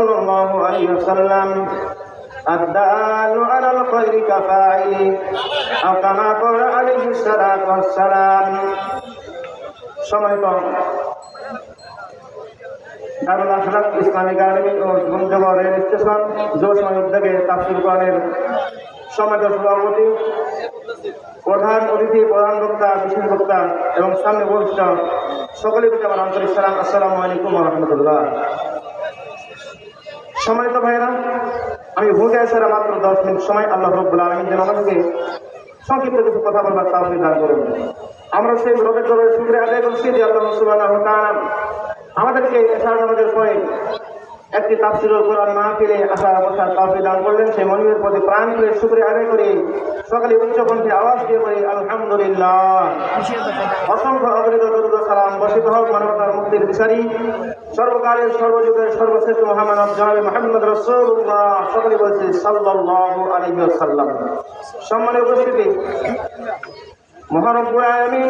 صلى الله عليه وسلم الدال على الخير كفاعله أو كما قال عليه الصلاة والسلام সম্মানিত দারুল আখলাক Islamic academy ও গুঞ্জবর rail station জোসময় উদ্যোগে তাফসিল কোরআনের সমাজ সভাপতি প্রধান অতিথি প্রধান বক্তা বিশেষ বক্তা এবং সামনে বলছ সকলের প্রতি আমার আন্তরিক সালাম আসসালামু আলাইকুম রহমতুল্লাহ সম্মানিত ভাইরা আমি ভূতে আসার মাত্র দশ মিনিট সময় আল্লাহ রব্বুল আলমী যেন আমাদেরকে সংক্ষিপ্ত কিছু কথা বলবার তাও দান করুন। আমরা সেই রবের দরবারে শুক্রে আদায় করছি যে আল্লাহ তাআলা আমাদেরকে এশার আমাদের পরে একটি তাফসিরুল কোরআন মাহফিলে আসার অবস্থার তৌফিক দান করলেন। সেই মনিবের প্রতি প্রাণ করে শুক্রিয়া আদায় করে। সকালে উচ্চ কণ্ঠে আওয়াজ দিয়ে বলি, আলহামদুলিল্লাহ। অসংখ্য অবরিত দরুদ ও সালাম বসিত হোক মানবতার মুক্তির বিচারী, সর্বকালের সর্বযুগের সর্বশ্রেষ্ঠ মহামানব জনাবে মোহাম্মদ রসুল্লাহ সকলে বলছে, সাল্লাল্লাহু আলাইহি ওয়াসাল্লাম। সম্মানের উপস্থিতি মহারব্বুল আলামিন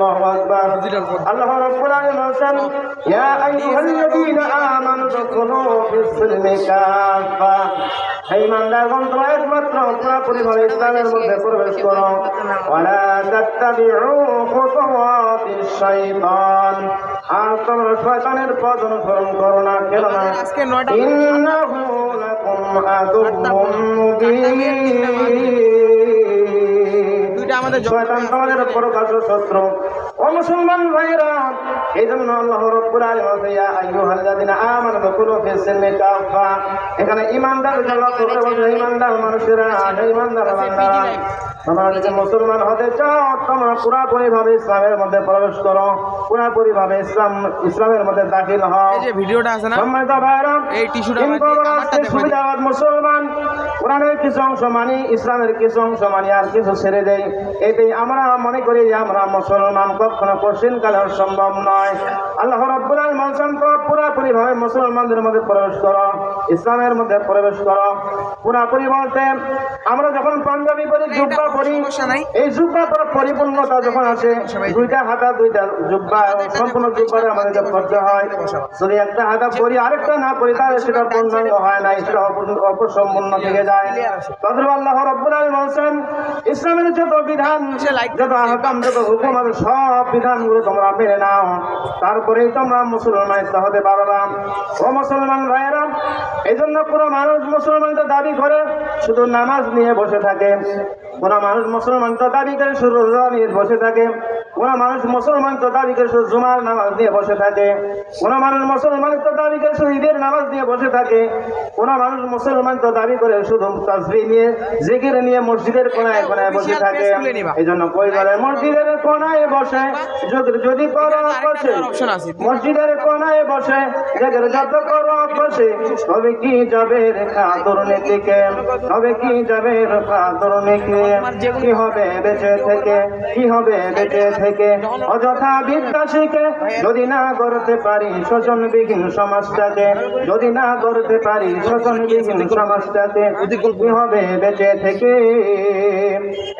আল্লাহু আকবার। আল্লাহ রাব্বুল আলামিন বলছেন ইয়া আইয়ুহাল্লাযীনা আমানু দুখুলু ফিস-সিলমি কাফা হে ইমানদারগণ তোমরা একমাত্র পুরোপুরিভাবে ইসলামের মধ্যে প্রবেশ করো। ওয়ালা তাত্তাবিউ খুতুওয়াতিশ শাইতান। আর তোমরা শয়তানের পথ অনুসরণ করো না ইন্নাহু লাকুম মুবিন। দুইটা আমাদের শয়তান তোমাদের প্রকাশ্য শত্রু। ও মুসলমান ভাইরা এই জন্য আল্লাহ রব্বুল আলামিন ইয়া আইয়ুহাল্লাযীনা আমানু দুখুলু ফিস-সিলমি কাফা এখানে ঈমানদার যারা মানুষেরা ঈমানদার বান্দারা তোমরা মুসলমান হতে চাও তোমরা পুরাপুরি ভাবে ইসলামের মধ্যে প্রবেশ করো। পুরাপুরি ভাবে ইসলাম ইসলামের মধ্যে দাখিল হও। এই যে ভিডিওটা আছে না? সম্মানিত ভাইরা এই টিস্যুটা দেখো। সুবিধাবাদ মুসলমান। কোরআনের কিছু অংশ মানি ইসলামের কিছু অংশ মানি আর কিছু ছেড়ে দেই। এতেই আমরা মনে করি যে আমরা মুসলমান কখনো কঠিন কালে সম্ভব নয়। আল্লাহ রব্বুল আলামিন বলছেন তো পুরোপুরি ভাবে মুসলমানদের মধ্যে প্রবেশ করো ইসলামের মধ্যে প্রবেশ করো। পুরাপুরি বলতে আমরা যখন পাঞ্জাবি পরি জুব্বা পরি এই জুব্বা পরে পরিপূর্ণতা যখন আছে দুইটা হাতা দুইটা জুব্বা সম্পূর্ণ জুব্বারে আমাদেরকে করতে হয়। যদি একটা হাতা পরি আরেকটা না পরি তাহলে সেটা পূর্ণাঙ্গ হয় না সেটা অপসম্পূর্ণ থেকে যায়। তদ্রুপ আল্লাহ রব্বুল আলামিন বলছেন ইসলামের যত বিধান যত আহকাম যত হুকুম আছে সব বিধানগুলো তোমরা মেনে নাও। তারপরেই তোমরা মুসলমান হতে পারবা ও মুসলমান ভাইয়েরা এই জন্য পুরো মানুষ মুসলমান তো দাবি করে শুধু নামাজ নিয়ে বসে থাকে। কোনো মানুষ মুসলমান তো দাবি করে শুরু নিয়ে বসে থাকে। কোন মানুষ মুসলমান তো দাবি করে শুধু জুমার নামাজ নিয়ে বসে থাকে। কোন মানুষ মুসলমান তো দাবি করে শুধু ঈদের নামাজ নিয়ে বসে থাকে। কোন মানুষ মুসলমান তো দাবি করে শুধু তাসবি নিয়ে জিকির নিয়ে মসজিদের কোনায় কোনায় বসে থাকে। এই জন্য কই বলে মসজিদের কোনায় বসে। যদি যদি করো বসে মসজিদের কোনায় বসে জেগের যত করো বসে তবে কি যাবে রেখা দুর্নীতিকে তবে কি যাবে রেখা দুর্নীতি কি হবে বেঁচে থেকে? কি হবে বেঁচে থেকে, অযথা বিদ্যা যদি না করতে পারি শোষণ শোষণবিহীন সমাজটাকে, যদি না করতে পারি শোষণ শোষণবিহীন সমাজটাকে হবে বেঁচে থেকে?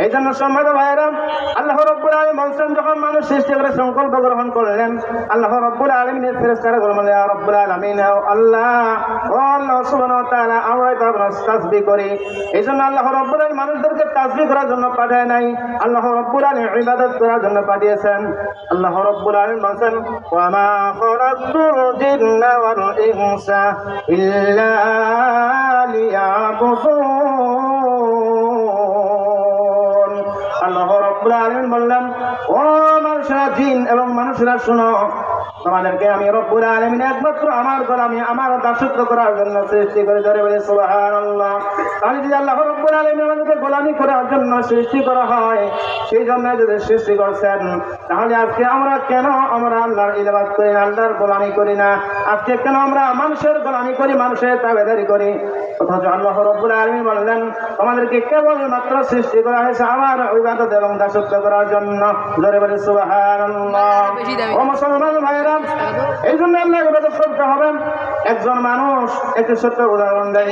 এই জন্য সম্মানিত ভাইরা আল্লাহ রব্বুল আলম বলছেন, যখন মানুষ সৃষ্টি করে সংকল্প গ্রহণ করলেন, আল্লাহ রব্বুল আলমিনের ফেরেস্তারা বললেন রব্বুল আলমিন আল্লাহ, ও আল্লাহ ওয়া তাআলা, আমরা তো আপনার তাসবিহ করি। এই জন্য আল্লাহ রব্বুল আলামিন মানুষদেরকে তাসবিহ করার জন্য পাঠায় নাই। আল্লাহ রব্বুল আলামিন ইবাদত করার জন্য পাঠিয়েছেন। আল্লাহ রব্বুল আলামিন বলেন ওয়া মা জিন্না ওয়াল ইনসা ইল্লা লিয়াবুদুন। আল্লাহ রব্বুল বললেন, ও মানুষরা, জিন এবং মানুষরা, শুনো তোমাদেরকে আমি রব্বুল আলামিন একমাত্র আমার ঘর আমি আমার দাসত্ব করার জন্য সৃষ্টি করে ধরে বলে সুবহানাল্লাহ। তাহলে যদি আল্লাহ রব্বুল আলামিন আমাদেরকে গোলামি করার জন্য সৃষ্টি করা হয়, সেই জন্য যদি সৃষ্টি করছেন, তাহলে আজকে আমরা কেন আমরা আল্লাহর ইবাদত করি না আল্লাহর গোলামি করি না? আজকে কেন আমরা মানুষের গোলামি করি, মানুষের তাবেদারি করি? অথচ আল্লাহ রব্বুল আলামিন বললেন তোমাদেরকে কেবল মাত্র সৃষ্টি করা হয়েছে আমার ইবাদত এবং দাসত্ব করার জন্য। ধরে বলে ও মুসলমান ভাইরা এই জন্য আল্লাহ ইবাদত করতে হবে। একজন মানুষ একটি ছোট্ট উদাহরণ দেয়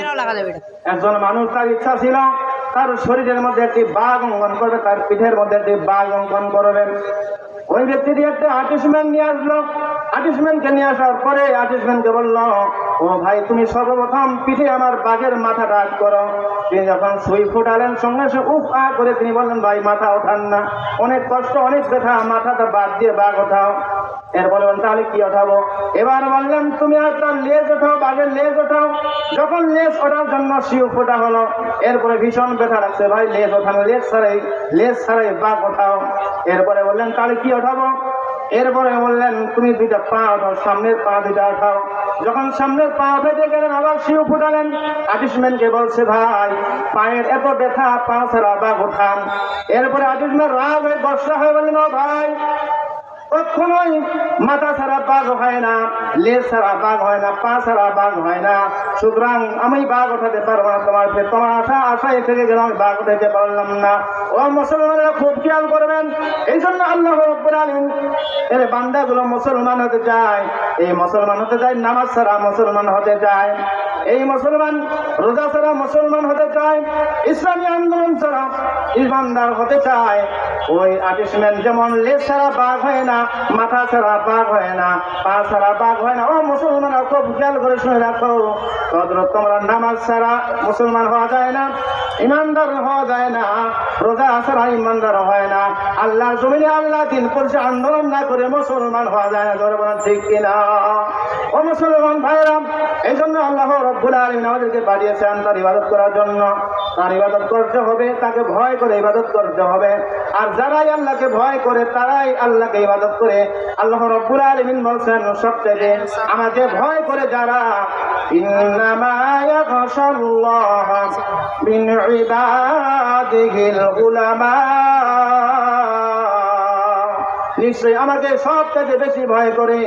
একজন মানুষ তার ইচ্ছা ছিল তার শরীরের মধ্যে একটি বাঘ অঙ্কন করবে তার পিঠের মধ্যে একটি বাঘ অঙ্কন করবেন ওই ব্যক্তিটি একটা আর্টিস্টম্যান নিয়ে আসলো। আর্টিস্টম্যানকে নিয়ে আসার পরে আর্টিস্টম্যানকে বলল, ও ভাই, তুমি সর্বপ্রথম পিঠে আমার বাঘের মাথাটা আট করো। তিনি যখন সুই ফুটালেন, সঙ্গে সঙ্গে উফ, আ করে তিনি বললেন, ভাই, মাথা ওঠান না। অনেক কষ্ট, অনেক ব্যথা, মাথাটা বাদ দিয়ে বাঘ ওঠাও। এরপরে বলেন তাহলে কি ওঠাবো? এবার বললাম তুমি আর তার লেজ ওঠাও, বাঘের লেজ ওঠাও। যখন লেজ ওঠার জন্য শিউ ফোটা হলো এরপরে ভীষণ ব্যথা লাগছে। ভাই, লেজ ওঠানো, লেজ ছাড়াই লেজ ছাড়াই বাঘ ওঠাও। এরপরে বললেন, তাহলে কি ওঠাবো? এরপরে বললেন, তুমি দুইটা পা দাও সামনের পা দুইটা ওঠাও। যখন সামনের পা ফেটে গেলেন, আবার শিও ফুটালেন। আটিসম্যানকে বলছে, ভাই, পায়ের এত ব্যথা, পা ছাড়া বা উঠান। এরপরে আটিসম্যান রাগ হয়ে বর্ষা হয়ে বললেন, ও ভাই কখনোই মাথা ছাড়া বাঘ হয় না, লেজ ছাড়া বাঘ হয় না, পা ছাড়া বাঘ হয় না। সুতরাং আমি বাঘ ওঠাতে পারব না তোমার তোমার আশা, আশায় থেকে গেলাম আমি বাঘ উঠাইতে পারলাম না। ও মুসলমানেরা খুব খেয়াল করবেন এই জন্য আল্লাহ রব্বুল আলামিন এর বান্দাগুলো মুসলমান হতে চায়। এই মুসলমান হতে চায়, নামাজ ছাড়া মুসলমান হতে চায়। এই মুসলমান রোজা ছাড়া মুসলমান হতে চায়। ইসলামী আন্দোলন ছাড়া ইমানদার হতে চায়। ওই আর্টিস্টম্যান যেমন লেজ ছাড়া বাঘ হয় না, মাথা ছাড়া বাঘ হয় না, পা ছাড়া বাঘ হয় না। ও মুসলমান খুব খেয়াল করে শুনে রাখো। কদর তোমরা নামাজ ছাড়া মুসলমান হওয়া যায় না, ইমানদার হওয়া যায় না, রোজা ছাড়া ইমানদার হয় না। আল্লাহর জমিনে আল্লাহ দিন করছে আন্দোলন না করে মুসলমান হওয়া যায় না। ধরে ঠিক কিনা? ও মুসলমান ভাইরাম এই জন্য আল্লাহ রব্বুল আলমিন আমাদেরকে পাঠিয়েছেন তার ইবাদত করার জন্য। তার ইবাদত করতে হবে, তাকে ভয় করে ইবাদত করতে হবে। আর যারাই আল্লাহকে ভয় করে, তারাই আল্লাহকে ইবাদত করে। আল্লাহ রব্বুল আলমিন বলছেন সবথেকে আমাকে ভয় করে যারা, ইন্নামা নিশ্চয়ই আমাকে সব থেকে বেশি ভয় করে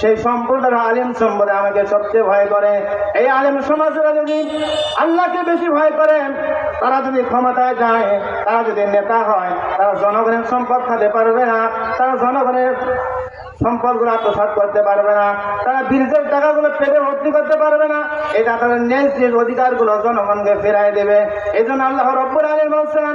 সেই সম্পূর্ণ আলিম সম্পদে আমাকে সবচেয়ে ভয় করে। এই আলিম সমাজরা যদি আল্লাহকে বেশি ভয় করেন তারা যদি ক্ষমতায় যায়, তারা যদি নেতা হয়, তারা জনগণের সম্পদ খাতে পারবে না, তারা জনগণের সম্পদগুলো আত্মসাৎ করতে পারবে না, তারা বীরদের টাকাগুলো পেটে ভর্তি করতে পারবে না, এটা তাদের ন্যায় অধিকারগুলো জনগণকে ফেরাই দেবে। এই জন্য আল্লাহ রব্বুল আলী বলছেন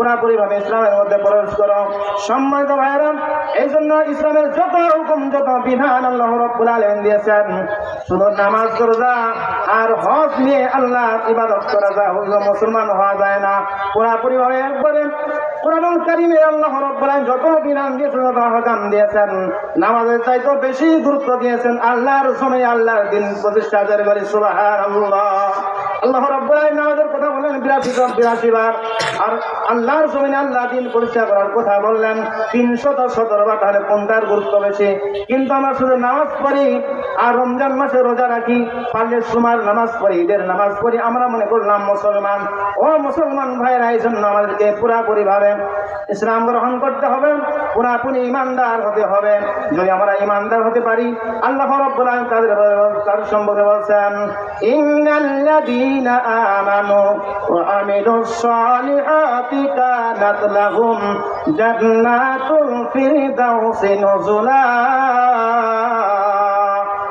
পুরাপুরি ভাবে ইসলামের মধ্যে প্রবেশ করো। সম্মানিত ভাইরা এই জন্য ইসলামের যত হুকুম, যত বিধান আল্লাহ রব্বুল আলামিন দিয়েছেন, শুধু নামাজ রোজা আর হজ নিয়ে আল্লাহ ইবাদত করা যায় মুসলমান হওয়া যায় না। পুরাপুরি ভাবে একবারে কোরআনুল কারিমে আল্লাহ রব্বুল যত বিধান দিয়েছেন, যত হকাম দিয়েছেন, নামাজের চাইতে বেশি গুরুত্ব দিয়েছেন আল্লাহর সময় আল্লাহর দিন প্রতিষ্ঠা করে সুবহানাল্লাহ। আল্লাহ রব্বুল আলামিন নামাজের কথা বললেন বিরাশি বিরাশি বার আর আল্লাহর জমিনে আল্লাহ দিন পরিষ্কার করার কথা বললেন, তিনশত সতেরো বার তাহলে কোনটার গুরুত্ব বেশি? কিন্তু আমরা শুধু নামাজ পড়ি, আর রমজান মাসে রোজা রাখি, পারলে সুমার নামাজ পড়ি, ঈদের নামাজ পড়ি। আমরা মনে করলাম, মুসলমান। ও মুসলমান ভাইয়েরা, এই জন্য আমাদেরকে পুরাপুরি ভাবে ইসলাম গ্রহণ করতে হবে, পুরাপুরি ইমানদার হতে হবে। যদি আমরা ইমানদার হতে পারি, আল্লাহ রব্বুল আলামিন তাদের তার সম্পর্কে বলছেন আমানু وعملوا الصالحات كانت لهم جنات الفردوس نزلا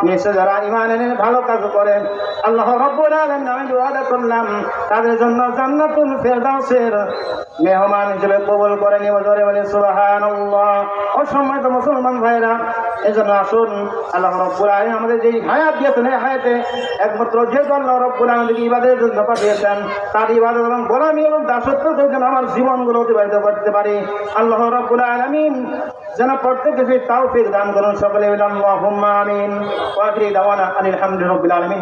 নিশ্চয় যারা ইমান এনে ভালো কাজ করেন, আল্লাহ রব্বুল আলামিন আমি দোয়া করলাম। তাদের জন্য জান্নাতুল ফেরদাউসের মেহমান হিসেবে কবুল করে নিব জোরে বলে, সুবহানাল্লাহ। অসম্মানিত মুসলমান ভাইরা এজন্য আসুন, আল্লাহ রব্বুল আলামিন আমাদের যেই হায়াত দিয়েছেন, এই হায়াতে একমাত্র যে আল্লাহ রব্বুল আলামিন ইবাদের জন্য পাঠিয়েছেন, তার ইবাদত এবং গোলামি এবং দাসত্ব যেন আমার জীবনগুলো অতিবাহিত করতে পারি। আল্লাহ রব্বুল আলামিন যেন প্রত্যেকে সেই তাওফিক দান করুন সকলে আলামিন।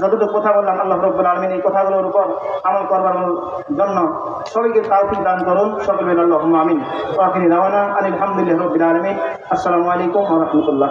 যতটুকু কথা বললাম, আল্লাহ রব্বুল আলমিন এই কথাগুলোর উপর আমল করবার জন্য সবাইকে তাও ফির দান করুন, সকলে বলে আল্লাহুম্মা আমিন। আনিল রাব্বিল আলামিন। আসসালামু আলাইকুম রাহমাতুল্লাহ।